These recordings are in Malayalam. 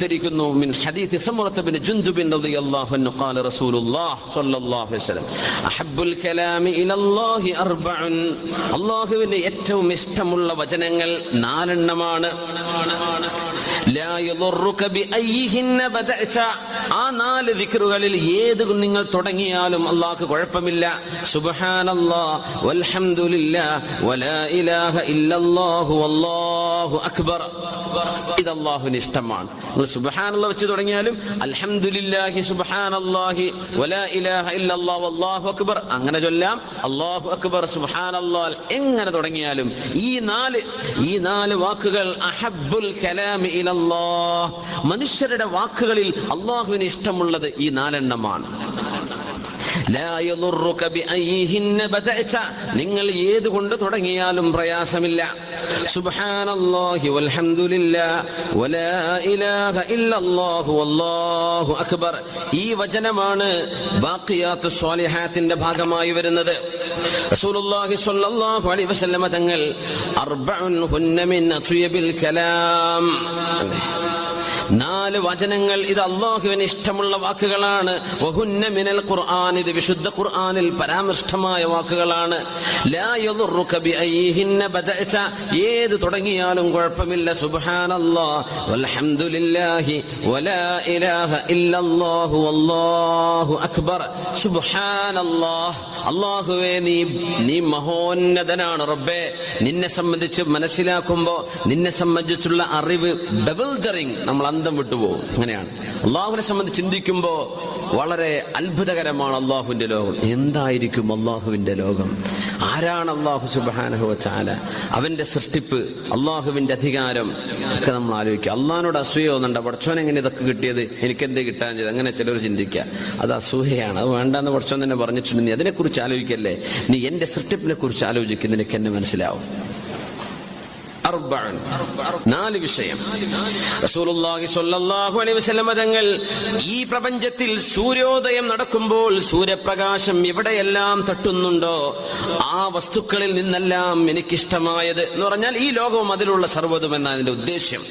ഉദ്ധരിക്കുന്നു മിൻ ഹദീസ് സമുറത്ത് ബിൻ ജുൻദുബിൻ റളിയല്ലാഹു അൻഹു ഖാല റസൂലുള്ളാഹ് സ്വല്ലല്ലാഹു അലൈഹി വസല്ലം. അഹബ്ബുൽ കലാമി ഇലല്ലാഹി അർബഉൻ. അല്ലാഹുവിന് ഏറ്റവും ഇഷ്ടമുള്ള വചനങ്ങൾ നാലെണ്ണമാണ്. ലാ യദുറുക ബിഅയ്യിഹിന്ന ബദഅത ആ നാല് ദിക്റുകളിൽ ഏത് നിങ്ങൾ തുടങ്ങിയാലും അള്ളാഹ്ക്ക് കുഴപ്പമില്ല. സുബ്ഹാനല്ലാഹ് വൽഹംദുലില്ലാഹ് വലാ ഇലാഹ ഇല്ലല്ലാഹു വല്ലാഹു അക്ബർ. ഇത് അള്ളാഹുവിന് ഇഷ്ടമാണ്. നിങ്ങൾ സുബഹാനുള്ള വെച്ച് തുടങ്ങിയാലും അൽഹംദുലില്ലാഹി സുബ്ഹാനല്ലാഹി വലാ ഇലാഹ ഇല്ലല്ലാഹു അല്ലാഹു അക്ബർ. അങ്ങനെ ചൊല്ലാം അല്ലാഹു അക്ബർ സുബ്ഹാനല്ലാഹ്. എങ്ങനെ തുടങ്ങിയാലും ഈ നാല് ഈ നാല് വാക്കുകൾ അഹബ്ബുൽ കലാമി ഇലല്ലാഹ്. മനുഷ്യരുടെ വാക്കുകളിൽ അള്ളാഹുവിന് ഇഷ്ടമുള്ളത് ഈ നാലെണ്ണമാണ്. നിങ്ങൾ ഏത് കൊണ്ട് തുടങ്ങിയാലും പ്രയാസമില്ല. സുബ്ഹാനല്ലാഹി ولا വലാ ഇലാഹ ഇല്ലല്ലാഹു വല്ലാഹു അക്ബർ. ഈ വചനമാണ് ബാക്കിയാത്ത് സ്വാലിഹാത്തിന്റെ ഭാഗമായി വരുന്നത്. റസൂലുള്ളാഹി സ്വല്ലല്ലാഹു അലൈഹി വസല്ലമ തങ്ങൾ അർബഉൻ ഹുന്ന മിൻ അത്യബിൽ കലാം. നാല് വചനങ്ങൾ ഇത് അള്ളാഹുവിന് ഇഷ്ടമുള്ള വാക്കുകളാണ്. വഹുന്ന മിനൽ ഖുർആൻ ഇത് വിശുദ്ധ ഖുർആനിൽ പരാമൃഷ്ടമായ വാക്കുകളാണ്. ഏത് തുടങ്ങിയാലും കുഴപ്പമില്ല. വല്ലാഹു അക്ബർ. അള്ളാഹുവേ നീ നീ മഹോന്നതനാണ് റബ്ബേ. നിന്നെ സംബന്ധിച്ച് മനസ്സിലാക്കുമ്പോ നിന്നെ സംബന്ധിച്ചുള്ള അറിവ് ബബിൾഡറിങ് നമ്മൾ അന്തം വിട്ടുപോകും. അങ്ങനെയാണ്. അള്ളാഹുവിനെ സംബന്ധിച്ച് ചിന്തിക്കുമ്പോൾ വളരെ അത്ഭുതകരമാണ് അള്ളാഹുവിന്റെ ലോകം. എന്തായിരിക്കും അള്ളാഹുവിന്റെ ലോകം? ആരാണ് അള്ളാഹു സുബാനഹു ചാല അവന്റെ സൃഷ്ടിപ്പ് അള്ളാഹുവിന്റെ അധികാരം ഒക്കെ നമ്മൾ ആലോചിക്കുക. അള്ളഹാനോട് അസൂയ തോന്നുന്നുണ്ട് പഠിച്ചോൻ എങ്ങനെ ഇതൊക്കെ കിട്ടിയത്? എനിക്ക് എന്തേ കിട്ടാൻ ചെയ്ത് അങ്ങനെ ചിലർ ചിന്തിക്കുക. അത് അസൂയയാണ്. അത് വേണ്ടെന്ന് പഠിച്ചോൻ തന്നെ പറഞ്ഞിട്ടുണ്ട്. നീ അതിനെക്കുറിച്ച് ആലോചിക്കല്ലേ? നീ എന്റെ സൃഷ്ടിപ്പിനെ കുറിച്ച് ആലോചിക്കുന്നതിനൊക്കെ എന്നെ മനസ്സിലാവും. നാല് വിഷയം. തങ്ങൾ ഈ പ്രപഞ്ചത്തിൽ സൂര്യോദയം നടക്കുമ്പോൾ സൂര്യപ്രകാശം എവിടെയെല്ലാം തട്ടുന്നുണ്ടോ ആ വസ്തുക്കളിൽ നിന്നെല്ലാം എനിക്കിഷ്ടമായത് എന്ന് പറഞ്ഞാൽ ഈ ലോകവും അതിലുള്ള സർവതും എന്നാണ് അതിന്റെ ഉദ്ദേശ്യം.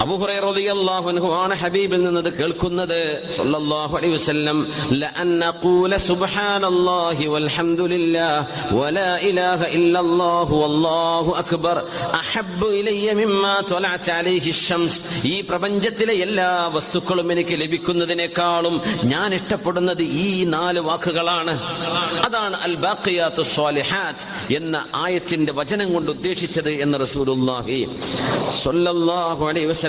ആണ് ഹബീബിൽ നിന്നത് കേൾക്കുന്നത്. സല്ലല്ലാഹു അലൈഹി വസല്ലം സുബ്ഹാനല്ലാഹി വലാ ഇലാഹ ഇല്ലല്ലാഹു വല്ലാഹു അക്ബർ അഹബ്ബു ഇലയ്യ മിമ്മാ അലൈഹി ശംസ് ഈ പ്രപഞ്ചത്തിലെ എല്ലാ വസ്തുക്കളും എനിക്ക് ലഭിക്കുന്നതിനേക്കാളും ഞാൻ ഇഷ്ടപ്പെടുന്നത് ഈ നാല് വാക്കുകളാണ്. അതാണ് അൽ ബാഖിയാത്തു സ്വാലിഹാത്ത് എന്ന ആയത്തിന്റെ വചനം കൊണ്ട് ഉദ്ദേശിച്ചത് എന്ന് റസൂലുള്ളാഹി സല്ലല്ലാഹു അലൈഹി വസല്ലം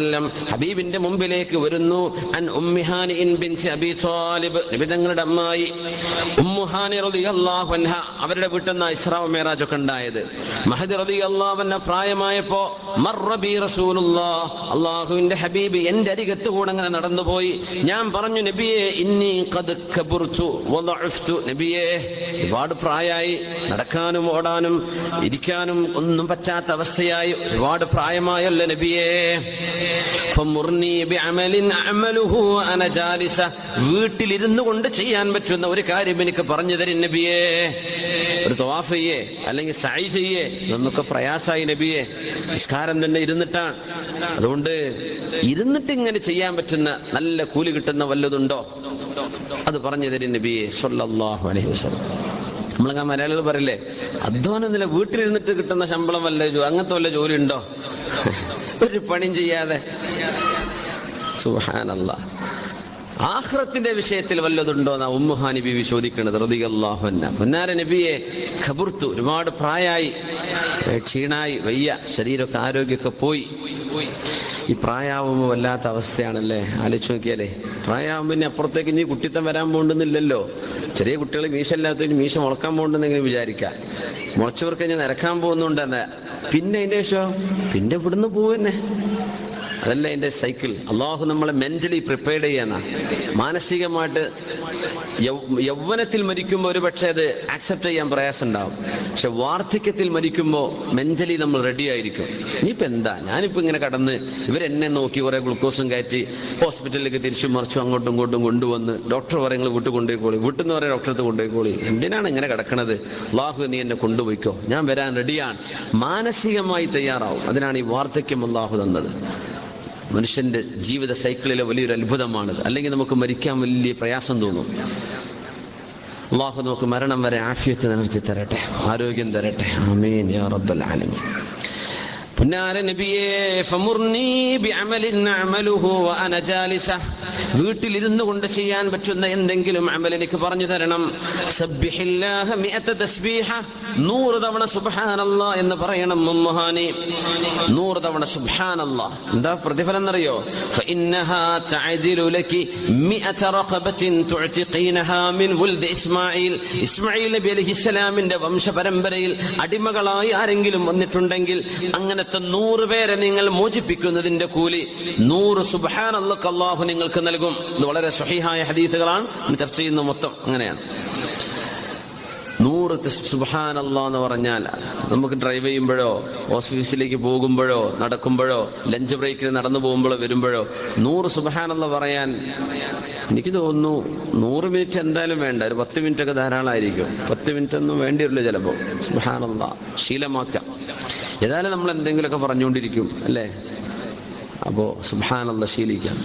ഹബീബിന്റെ മുമ്പിലേക്ക് വരുന്നു. അൻ ഉമ്മിഹാനി ഇൻ ബിൻതി അബി ത്വാലിബ്. നബി തങ്ങളുടെ അമ്മായി. ഉമ്മുഹാനി റളിയല്ലാഹു അൻഹ. അവരുടെ വീട്ടിൽ നിന്ന് ഇസ്രാവ് മേറാജ് ഒക്കെ ഉണ്ടായത്. മഹദി റളിയല്ലാഹു അൻഹ പ്രായമായപ്പോ മർറബി അള്ളാഹുവിന്റെ അല്ലാഹുവിന്റെ ഹബീബ് എന്റെ അരികത്ത് കൂടെ അങ്ങനെ നടന്നുപോയി. ഞാൻ പറഞ്ഞു നബിയെ ഇന്നി ഖദ് കബുർച്ചു നബിയെ ഒരുപാട് പ്രായമായി നടക്കാനും ഓടാനും ഇരിക്കാനും ഒന്നും പറ്റാത്ത അവസ്ഥയായി. ഒരുപാട് പ്രായമായല്ലോ നബിയെ. വീട്ടിലിരുന്നു കൊണ്ട് ചെയ്യാൻ പറ്റുന്ന ഒരു കാര്യം എനിക്ക് പറഞ്ഞു തരും നബിയേ. ഒരു തവാഫ് ചെയ്യേ അല്ലെങ്കിൽ സായി ചെയ്യേ. ഇതൊന്നൊക്കെ പ്രയാസായി നബിയെ. നിസ്കാരം തന്നെ ഇരുന്നിട്ടാണ്. അതുകൊണ്ട് ഇരുന്നിട്ട് ഇങ്ങനെ ചെയ്യാൻ പറ്റുന്ന നല്ല കൂലി കിട്ടുന്ന വല്ലതുണ്ടോ? അത് പറഞ്ഞു തരും നബിയെ സല്ലല്ലാഹു അലൈഹി വസല്ലം. നമ്മളങ്ങ മലയാളികൾ പറയില്ലേ അധ്വാനമൊന്നുമില്ല വീട്ടിലിരുന്നിട്ട് കിട്ടുന്ന ശമ്പളം വല്ല അങ്ങനത്തെ വല്ല ജോലി ഉണ്ടോ ഒരു പണിയും ചെയ്യാതെ. സുഹാനല്ല ആഹ്റത്തിന്റെ വിഷയത്തിൽ വല്ലതുണ്ടോ എന്നാ ഉമ്മുഹാനി ബിബി ചോദിക്കുന്നത് റതിയല്ലാഹുന്ന പൊന്നാര നബിയെ ഖബുർത്തു ഒരുപാട് പ്രായായി ക്ഷീണായി വയ്യ ശരീരമൊക്കെ ആരോഗ്യമൊക്കെ പോയി. ഈ പ്രായാവുമ്പോൾ വല്ലാത്ത അവസ്ഥയാണല്ലേ? ആലോചിച്ച് നോക്കിയാലേ പ്രായമാകുമ്പോൾ ഇനി അപ്പുറത്തേക്ക് ഇനി കുട്ടിത്തം വരാൻ പോകണ്ടെന്നില്ലല്ലോ ചെറിയ കുട്ടികൾ മീശ ഇല്ലാത്തതിന് മീശ മുളക്കാൻ പോകണ്ടെന്നെങ്കിലും വിചാരിക്കാം? മുളച്ചവർക്ക് ഇനി നിരക്കാൻ പോകുന്നുണ്ടെന്ന് പിന്നെ അതിന്റെ ശേഷം പിന്നെ ഇവിടുന്ന് പോവന്നെ. അതല്ല എന്റെ സൈക്കിൾ? അള്ളാഹു നമ്മളെ മെന്റലി പ്രിപ്പയർ ചെയ്യാന മാനസികമായിട്ട് യൗവനത്തിൽ മരിക്കുമ്പോൾ ഒരു പക്ഷേ അത് ആക്സെപ്റ്റ് ചെയ്യാൻ പ്രയാസം ഉണ്ടാവും പക്ഷെ വാർദ്ധക്യത്തിൽ മരിക്കുമ്പോൾ മെന്റലി നമ്മൾ റെഡി ആയിരിക്കും. ഇനിയിപ്പോൾ എന്താ? ഞാനിപ്പോൾ ഇങ്ങനെ കടന്ന് ഇവരെന്നെ നോക്കി കുറേ ഗ്ലൂക്കോസും കയറ്റി ഹോസ്പിറ്റലിലേക്ക് തിരിച്ചു മറിച്ചു അങ്ങോട്ടും ഇങ്ങോട്ടും കൊണ്ടുവന്ന് ഡോക്ടർ പറയുന്നത് വീട്ടിൽ കൊണ്ടുപോയിക്കോളി. വീട്ടിൽ നിന്ന് പറയുന്ന ഡോക്ടറത്ത് കൊണ്ടുപോയിക്കോളി. എന്തിനാണ് ഇങ്ങനെ കിടക്കണത്? അള്ളാഹു നീ എന്നെ കൊണ്ടുപോയിക്കോ. ഞാൻ വരാൻ റെഡിയാണ് മാനസികമായി തയ്യാറാവും. അതിനാണ് ഈ വാർദ്ധക്യം അള്ളാഹു തന്നത്. മനുഷ്യന്റെ ജീവിത സൈക്കിളിലെ വലിയൊരു അത്ഭുതമാണ് അല്ലെങ്കിൽ നമുക്ക് മരിക്കാൻ വലിയ പ്രയാസം തോന്നും. അള്ളാഹു നമുക്ക് മരണം വരെ ആഫിയത്ത് നിലനിർത്തി തരട്ടെ. ആരോഗ്യം തരട്ടെ. ആമീൻ യാ റബ്ബൽ ആലമീൻ. വീട്ടിലിരുന്നു കൊണ്ട് ചെയ്യാൻ പറ്റുന്ന എന്തെങ്കിലും അമൽ എനിക്ക് പറഞ്ഞു തരണം. തവണ എന്ന് പറയണം തവണ എന്താ പ്രതിഫലം എന്നറിയോ? ഇസ്മാഈൽ. നബി അലൈഹിസ്സലാമിന്റെ വംശപരമ്പരയിൽ അടിമകളായി ആരെങ്കിലും വന്നിട്ടുണ്ടെങ്കിൽ അങ്ങനത്തെ നൂറ് പേരെ നിങ്ങൾ മോചിപ്പിക്കുന്നതിന്റെ കൂലി നൂറ് സുബാൻ അള്ളാഹു നിങ്ങൾക്ക് നൽകും. ഇത് വളരെ സ്വഹീഹായ ഹദീസുകളാണ്. ചർച്ച ചെയ്യുന്ന മൊത്തം അങ്ങനെയാണ്. നൂറ് സുബാൻ അള്ളാ എന്ന് പറഞ്ഞാൽ നമുക്ക് ഡ്രൈവ് ചെയ്യുമ്പോഴോ ഓഫീസിലേക്ക് പോകുമ്പോഴോ നടക്കുമ്പോഴോ ലഞ്ച് ബ്രേക്കിൽ നടന്നു പോകുമ്പോഴോ വരുമ്പോഴോ നൂറ് സുബാൻ അല്ല പറയാൻ എനിക്ക് തോന്നുന്നു നൂറ് മിനിറ്റ് എന്തായാലും വേണ്ട. ഒരു പത്ത് മിനിറ്റ് ഒക്കെ ധാരാളമായിരിക്കും. പത്ത് മിനിറ്റ് ഒന്നും വേണ്ടിയുള്ളൂ ചിലപ്പോൾ. സുബാൻ അള്ളാ ശീലമാക്കാം. ഏതായാലും നമ്മൾ എന്തെങ്കിലുമൊക്കെ പറഞ്ഞുകൊണ്ടിരിക്കും അല്ലേ അപ്പോ സുബാനല്ല ശീലിക്കാം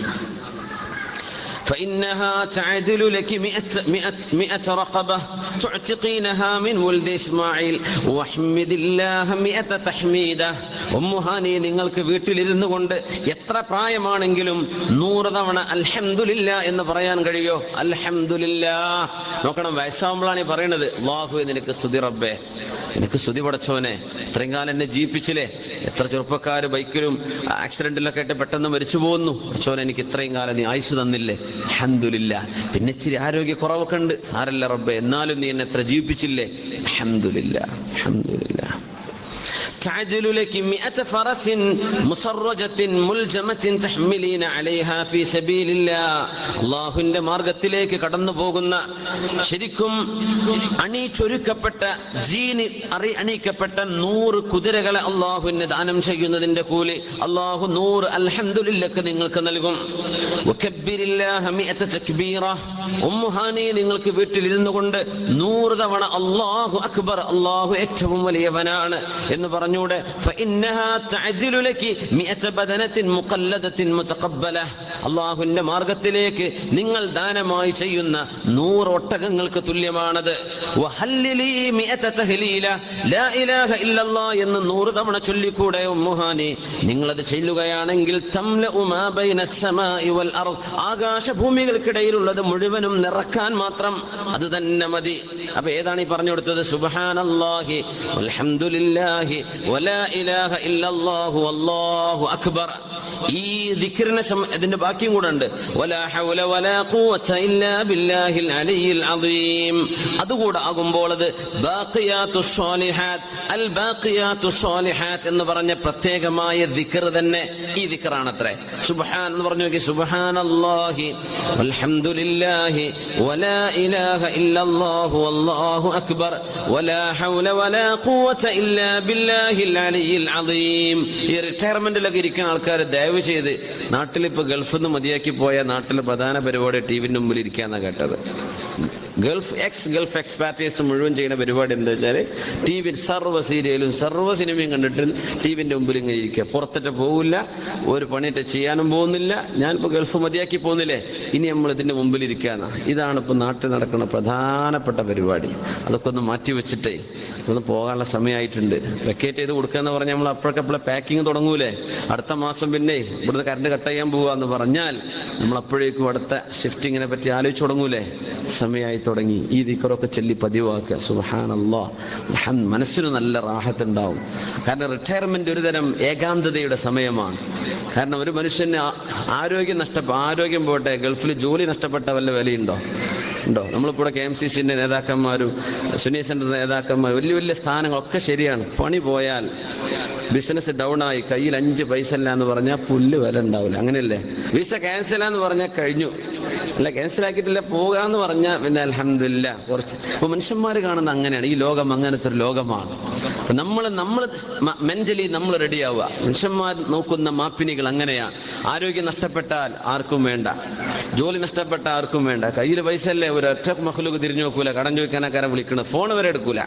فإنها تعدل لك مئة, مئة, مئة رقبة تعتقينها من ولد إسماعيل واحمد الله مئة تحميدة ഉമ്മുഹാനി നിങ്ങൾക്ക് വീട്ടിലിരുന്നു കൊണ്ട് എത്ര പ്രായമാണെങ്കിലും നൂറ് തവണ അൽഹംദുലില്ല എന്ന് പറയാൻ കഴിയോ അൽഹംദുലില്ല നോക്കണം വയസ്സാകുമ്പോഴാണ് ഈ പറയുന്നത് അള്ളാഹു നിനക്ക് സ്തുതി റബ്ബേ എനിക്ക് സ്തുതി പടച്ചവനെ ഇത്രയും കാലം എന്നെ ജീവിപ്പിച്ചില്ലേ? എത്ര ചെറുപ്പക്കാർ ബൈക്കിലും ആക്സിഡന്റിലൊക്കെ ആയിട്ട് പെട്ടെന്ന് മരിച്ചു പോകുന്നു പടച്ചവനെ എനിക്ക് ഇത്രയും കാലം നീ ആയുസ് തന്നില്ലേ? അഹമ്മദില്ല പിന്നെ ഇച്ചിരി ആരോഗ്യ കുറവൊക്കെ ഉണ്ട്. സാരല്ല റബ്ബെ എന്നാലും നീ എന്നെ എത്ര ജീവിപ്പിച്ചില്ലേ? അഹമ്മദില്ല അഹമ്മദില്ല تعدل لك مئة فرس مسرجة ملجمة تحملين عليها في سبيل الله അള്ളാഹുവിന്റെ മാർഗത്തിലേക്ക് കടന്നു പോകുന്ന ശരിക്കും അണിച്ചൊരുക്കപ്പെട്ട ജീനി അറി അണിക്കപ്പെട്ട നൂറ് കുതിരകളെ അള്ളാഹുവിന് ദാനം ചെയ്യുന്നതിന്റെ കൂലി അള്ളാഹു നൂറ് അൽഹംദുലില്ലക്ക് നിങ്ങൾക്ക് നൽകും വകബ്ബിരില്ലാഹ മിഅത തക്ബീറ ഉമ്മുഹാനി നിങ്ങൾക്ക് വീട്ടിൽ ഇരുന്നു കൊണ്ട് നൂറ് തവണ അള്ളാഹു അക്ബർ അള്ളാഹു ഏറ്റവും വലിയവനാണ് എന്ന് പറഞ്ഞൂടെ അള്ളാഹുവിന്റെ മാർഗത്തിലേക്ക് നിങ്ങൾ ദാനമായി ചെയ്യുന്ന നൂറ് ഒട്ടകങ്ങൾക്ക് തുല്യമാണത്. എന്ന് നൂറ് തവണ ചൊല്ലിക്കൂടെ ഉമ്മുഹാനെ. നിങ്ങളത് ആകാശ ആകാശഭൂമികൾക്കിടയിലുള്ളത് മുഴുവനും നിറക്കാൻ മാത്രം അത് തന്നെ മതി. അപ്പൊ ഏതാണ് ഈ പറഞ്ഞു കൊടുത്തത്? സുബാൻ അക്ബർ. ഈ ദിക്റിനെ ഇതിന്റെ ബാക്കിയും കൂടെ ഉണ്ട്. അതുകൂടെ ആകുമ്പോൾ അത് എന്ന് പറഞ്ഞ പ്രത്യേകമായ ദിക്ർ തന്നെ ഈ ദിക്റാണത്രേ. സുബ്ഹാൻ എന്ന് പറഞ്ഞു നോക്കി സുബ്ഹാനല്ലാഹി വൽഹംദുലില്ലാഹി വലാ ഇലാഹ ഇല്ലല്ലാഹു അല്ലാഹു അക്ബർ. വലാ ഹൗല വലാ ഖുവത ഇല്ലാ ബില്ലാഹി ഈ റിട്ടയർമെന്റിലൊക്കെ ഇരിക്കുന്ന ആൾക്കാർ ദയവ് ചെയ്ത് നാട്ടിലിപ്പോ ഗൾഫിൽ നിന്ന് മതിയാക്കി പോയ നാട്ടിലെ പ്രധാന പരിപാടി ടി വിന്റെ മുമ്പിൽ ഇരിക്കാന്നാ കേട്ടത്. ഗൾഫ് എക്സ് ഗൾഫ് എക്സ്പാറ്റേഴ്സ് മുഴുവൻ ചെയ്യുന്ന പരിപാടി എന്താ വെച്ചാൽ ടി വി സർവ സീരിയലും സർവ സിനിമയും കണ്ടിട്ട് ടി വിന്റെ മുമ്പിൽ ഇങ്ങനെ ഇരിക്കുക. പുറത്തിട്ട് പോകില്ല ഒരു പണിയിട്ട് ചെയ്യാനും പോകുന്നില്ല. ഞാനിപ്പോൾ ഗൾഫ് മതിയാക്കി പോകുന്നില്ലേ? ഇനി നമ്മൾ ഇതിന്റെ മുമ്പിൽ ഇരിക്കാന്നാ ഇതാണ് ഇപ്പോൾ നാട്ടിൽ നടക്കുന്ന പ്രധാനപ്പെട്ട പരിപാടി. അതൊക്കെ ഒന്ന് മാറ്റി വെച്ചിട്ടേ ഒന്ന് പോകാനുള്ള സമയമായിട്ടുണ്ട്. വെക്കേറ്റ് ചെയ്ത് കൊടുക്കുക എന്ന് പറഞ്ഞാൽ നമ്മൾ അപ്പോഴൊക്കെ പാക്കിങ് തുടങ്ങൂലേ? അടുത്ത മാസം പിന്നെ ഇവിടുന്ന് കറണ്ട് കട്ട് ചെയ്യാൻ പോവാന്ന് പറഞ്ഞാൽ നമ്മൾ അപ്പോഴേക്കും അടുത്ത ഷിഫ്റ്റിങ്ങിനെ പറ്റി ആലോചിച്ച് തുടങ്ങൂലേ? സമയമായി തുടങ്ങി. ഈ ദിക്കറൊക്കെ ചൊല്ലി പതിവാക്കുക. സുഹാനല്ലാ മനസ്സിന് നല്ല റാഹത്തുണ്ടാവും. കാരണം റിട്ടയർമെന്റ് ഒരുതരം ഏകാന്തതയുടെ സമയമാണ്. കാരണം ഒരു മനുഷ്യന് ആരോഗ്യം നഷ്ടപ്പെ ആരോഗ്യം പോട്ടെ ഗൾഫിൽ ജോലി നഷ്ടപ്പെട്ട വല്ല വിലയുണ്ടോ? ഉണ്ടോ? നമ്മളിപ്പോൾ കെ എം സി സിന്റെ നേതാക്കന്മാരും സുനി സെന്റർ നേതാക്കന്മാരും വലിയ വലിയ സ്ഥാനങ്ങളൊക്കെ ശരിയാണ്. പണി പോയാൽ ബിസിനസ് ഡൗൺ ആയി കയ്യിൽ അഞ്ച് പൈസ ഇല്ല എന്ന് പറഞ്ഞാൽ പുല്ല് വില ഉണ്ടാവില്ല. അങ്ങനെയല്ലേ? വിസ ക്യാൻസൽ എന്ന് പറഞ്ഞാൽ കഴിഞ്ഞു. അല്ല ക്യാൻസൽ ആക്കിയിട്ടില്ല പോകാന്ന് പറഞ്ഞാൽ പിന്നെ അലഹമില്ല കുറച്ച്. അപ്പൊ മനുഷ്യന്മാർ കാണുന്ന അങ്ങനെയാണ് ഈ ലോകം അങ്ങനത്തെ ഒരു ലോകമാണ്. നമ്മൾ നമ്മൾ മെന്റലി നമ്മൾ റെഡിയാവുക മനുഷ്യന്മാർ നോക്കുന്ന മാപ്പിനികൾ അങ്ങനെയാണ് ആരോഗ്യം നഷ്ടപ്പെട്ടാൽ ആർക്കും വേണ്ട. ജോലി നഷ്ടപ്പെട്ട ആർക്കും വേണ്ട. കയ്യിൽ പൈസ അല്ലേ ഒരു ഒറ്റ മഹ്ലൂക്ക് തിരിഞ്ഞു നോക്കൂല. കടം ചോദിക്കാനക്കാരെ വിളിക്കണം ഫോൺ വരെ എടുക്കൂല.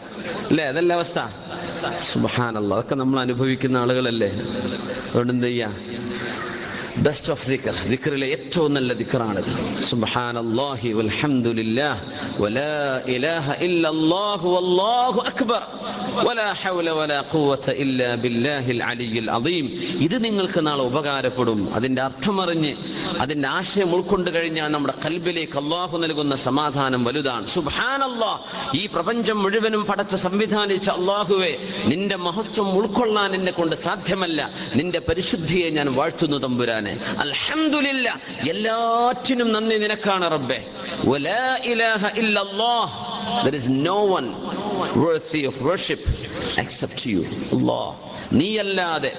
അല്ലേ? അതല്ല അവസ്ഥ. സുബഹാനല്ല അതൊക്കെ നമ്മൾ അനുഭവിക്കുന്ന ആളുകളല്ലേ? അതുകൊണ്ട് എന്ത് ചെയ്യാ? ബെസ്റ്റ് ഓഫ് ദിക്കർ ദിക്കറിലെ ഏറ്റവും നല്ല ദിക്കറാണിത് സുബ്ഹാനല്ലാഹി വൽഹംദുലില്ലാഹ് വലാ ഇലാഹ ഇല്ലല്ലാഹു വല്ലാഹു അക്ബർ വലാ ഹൗല വലാ ഖുവത ഇല്ലാ ബില്ലാഹിൽ അലിയിൽ അദീം ഇത് നിങ്ങൾക്ക് നാളെ ഉപകാരപ്പെടും. അതിന്റെ അർത്ഥമറിഞ്ഞ് അതിന്റെ ആശയം ഉൾക്കൊണ്ട് കഴിഞ്ഞാൽ നമ്മുടെ കൽബിലേക്ക് അള്ളാഹു നൽകുന്ന സമാധാനം വലുതാണ്. സുബ്ഹാനല്ലാ ഈ പ്രപഞ്ചം മുഴുവനും പടച്ച സംവിധാനിച്ച അള്ളാഹുവെ നിന്റെ മഹത്വം ഉൾക്കൊള്ളാൻ എന്നെ കൊണ്ട് സാധ്യമല്ല. നിന്റെ പരിശുദ്ധിയെ ഞാൻ വാഴ്ത്തുന്നു തമ്പുരാനെ അൽഹംദുലില്ല. എല്ലാറ്റിനും നന്ദി നിനക്കാണ് റബ്ബേ. ഇലാഹ ഇല്ലല്ലാഹ്. There is no one worthy of worship except you Allah. നീയല്ലാതെ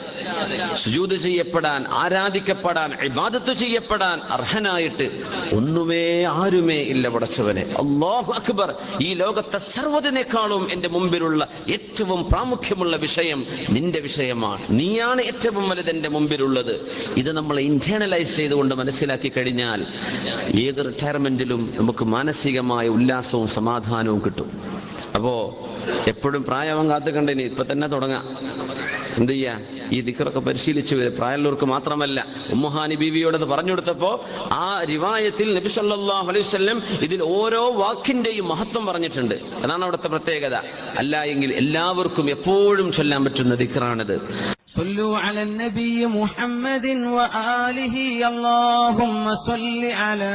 സുജൂത് ചെയ്യപ്പെടാൻ ആരാധിക്കപ്പെടാൻ ഇബാദത്ത് ചെയ്യപ്പെടാൻ അർഹനായിട്ട് ഒന്നുമേ ആരുമേ ഇല്ല പടച്ചവനെ. അള്ളാഹു അക്ബർ ഈ ലോകത്തെ സർവതിനേക്കാളും എന്റെ മുമ്പിലുള്ള ഏറ്റവും പ്രാമുഖ്യമുള്ള വിഷയം നിന്റെ വിഷയമാണ്. നീയാണ് ഏറ്റവും വലുത് എന്റെ മുമ്പിലുള്ളത്. ഇത് നമ്മൾ ഇന്റേണലൈസ് ചെയ്തുകൊണ്ട് മനസ്സിലാക്കി കഴിഞ്ഞാൽ ഏത് റിട്ടയർമെന്റിലും നമുക്ക് മാനസികമായ ഉല്ലാസവും സമാധാനവും കിട്ടും. അപ്പോ എപ്പോഴും പ്രായവൻ കാത്തു കണ്ടിനി ഇപ്പൊ തന്നെ തുടങ്ങാം എന്ത് ചെയ്യാ ഈ ദിക്കറൊക്കെ പരിശീലിച്ചു വരും പ്രായമുള്ളവർക്ക് മാത്രമല്ല ഉമ്മുഹാനി ബീവിയോടത് പറഞ്ഞു കൊടുത്തപ്പോ ആ റിവായത്തിൽ നബി സല്ലല്ലാഹു അലൈഹി വസല്ലം ഇതിൽ ഓരോ വാക്കിന്റെയും മഹത്വം പറഞ്ഞിട്ടുണ്ട് അതാണ് അവിടുത്തെ പ്രത്യേകത അല്ല എങ്കിൽ എല്ലാവർക്കും എപ്പോഴും ചൊല്ലാൻ പറ്റുന്ന ദിക്കറാണിത് صلوا على النبي محمد وآله اللهم صل على